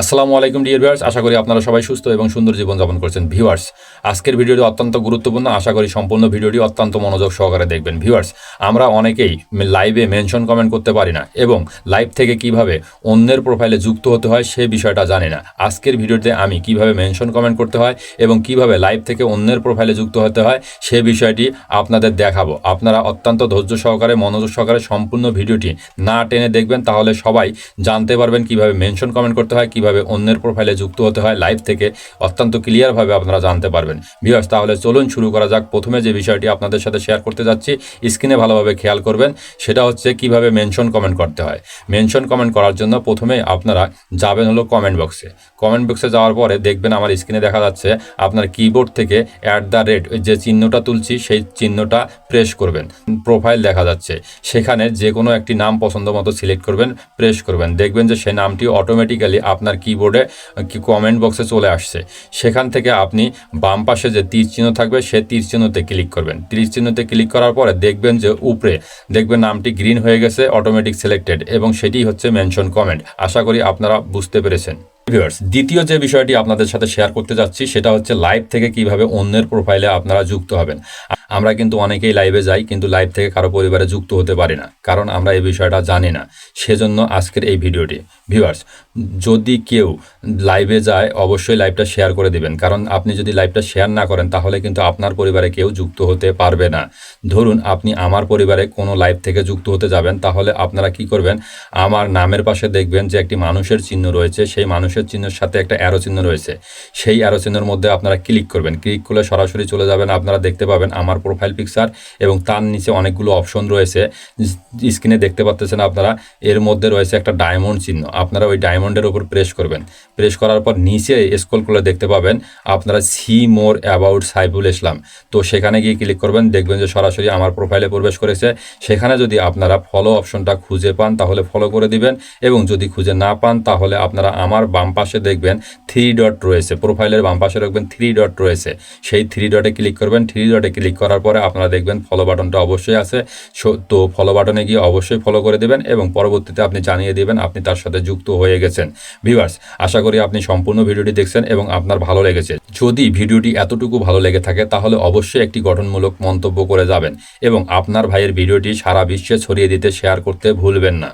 আসসালামু আলাইকুম dear viewers আশা করি আপনারা সবাই সুস্থ এবং সুন্দর জীবনযাপন করছেন। ভিউয়ার্স আজকের ভিডিওটি অত্যন্ত গুরুত্বপূর্ণ। আশা করি সম্পূর্ণ ভিডিওটি অত্যন্ত মনোযোগ সহকারে দেখবেন। ভিউয়ার্স আমরা অনেকেই লাইভে মেনশন কমেন্ট করতে পারি না এবং লাইভ থেকে কীভাবে অন্যের প্রোফাইলে যুক্ত হতে হয় সে বিষয়টা জানি না। আজকের ভিডিওতে আমি কীভাবে মেনশন কমেন্ট করতে হয় এবং কীভাবে লাইভ থেকে অন্যের প্রোফাইলে যুক্ত হতে হয় সে বিষয়টি আপনাদের দেখাবো। আপনারা অত্যন্ত ধৈর্য সহকারে, মনোযোগ সহকারে সম্পূর্ণ ভিডিওটি না টেনে দেখবেন, তাহলে সবাই জানতে পারবেন কীভাবে মেনশন কমেন্ট করতে হয়, কীভাবে অন্যের প্রোফাইলে যুক্ত হতে হয় লাইভ থেকে, অত্যন্ত ক্লিয়ারভাবে আপনারা জানতে পারবেন। ভিউয়ার্স তাহলে চলুন শুরু করা যাক। প্রথমে যে বিষয়টি আপনাদের সাথে শেয়ার করতে যাচ্ছি স্ক্রিনে ভালোভাবে খেয়াল করবেন, সেটা হচ্ছে কীভাবে মেনশন কমেন্ট করতে হয়। মেনশন কমেন্ট করার জন্য প্রথমে আপনারা যাবেন হলো কমেন্ট বক্সে কমেন্ট বক্সে যাওয়ার পরে দেখবেন আমার স্ক্রিনে দেখা যাচ্ছে আপনার কিবোর্ড থেকে অ্যাট দ্য রেট যে চিহ্নটা তুলছি, সেই চিহ্নটা প্রেস করবেন। প্রোফাইল দেখা যাচ্ছে। সেখানে যে কোনো একটি নাম পছন্দ মতো সিলেক্ট করবেন প্রেস করবেন। দেখবেন যে সেই নামটি অটোমেটিক্যালি আপনার কিবোর্ডে কমেন্ট বক্সে চলে আসছে। সেখান থেকে আপনি বাম পাশে যে তীর চিহ্ন থাকবে, সে তীর চিহ্নতে ক্লিক করবেন। তীর চিহ্নতে ক্লিক করার পরে দেখবেন যে উপরে, দেখবেন নামটি গ্রিন হয়ে গেছে অটোমেটিক সিলেক্টেড এবং সেটি হচ্ছে মেনশন কমেন্ট আশা করি আপনারা বুঝতে পেরেছেন। দ্বিতীয় যে বিষয়টি আপনাদের সাথে শেয়ার করতে যাচ্ছি, সেটা হচ্ছে লাইভ থেকে কীভাবে অন্যের প্রোফাইলে আপনারা যুক্ত হবেন। আমরা কিন্তু অনেকেই লাইভে যাই, কিন্তু লাইভ থেকে কারও পরিবারে যুক্ত হতে পারি না, কারণ আমরা এই বিষয়টা জানি না। সেজন্য আজকের এই ভিডিওটি। ভিউয়ার্স যদি কেউ লাইভে যায়, অবশ্যই লাইভটা শেয়ার করে দিবেন, কারণ আপনি যদি লাইভটা শেয়ার না করেন, তাহলে কিন্তু আপনার পরিবারে কেউ যুক্ত হতে পারবে না। ধরুন, আপনি আমার পরিবারে কোনো লাইভ থেকে যুক্ত হতে যাবেন, তাহলে আপনারা কি করবেন? আমার নামের পাশে দেখবেন যে একটি মানুষের চিহ্ন রয়েছে, সেই মানুষের চিহ্নের সাথে একটা অ্যারো চিহ্ন রয়েছে। সেই অ্যারো চিহ্নের মধ্যে আপনারা ক্লিক করবেন। ক্লিক করলে সরাসরি চলে যাবেন। আপনারা দেখতে পাবেন আমার প্রোফাইল পিকচার এবং তার নিচে অনেকগুলো অপশন রয়েছে। স্ক্রিনে দেখতে পাচ্ছেন আপনারা, এর মধ্যে রয়েছে একটা ডায়মন্ড চিহ্ন। আপনারা ওই ডায়মন্ডের উপর প্রেস করবেন। প্রেস করার পর নিচে স্ক্রল করলে দেখতে পাবেন আপনারা see more about Saiful Islam. তো সেখানে গিয়ে ক্লিক করবেন, দেখবেন যে সরাসরি আমার প্রোফাইলে প্রবেশ করেছে। সেখানে যদি আপনারা ফলো অপশনটা খুঁজে পান, তাহলে ফলো করে দিবেন এবং যদি খুঁজে না পান, তাহলে আপনারা আমার বাম পাশে দেখবেন থ্রি ডট রয়েছে। প্রোফাইলের বাম পাশে দেখবেন থ্রি ডট রয়েছে। সেই থ্রি ডটে ক্লিক করবেন। থ্রি ডটে ক্লিক করার পরে আপনারা দেখবেন ফলো বাটনটা অবশ্যই আছে। তো ফলো বাটনে গিয়ে অবশ্যই ফলো করে দেবেন এবং পরবর্তীতে আপনি জানিয়ে দেবেন আপনি তার সাথে যুক্ত হয়ে গেছেন। ভিভার্স আশা করি আপনি সম্পূর্ণ ভিডিওটি দেখছেন এবং আপনার ভালো লেগেছে। যদি ভিডিওটি এতটুকু ভালো লেগে থাকে তাহলে অবশ্যই একটি গঠনমূলক মন্তব্য করে যাবেন এবং আপনার ভাইয়ের ভিডিওটি সারা বিশ্বে ছড়িয়ে দিতে শেয়ার করতে ভুলবেন না।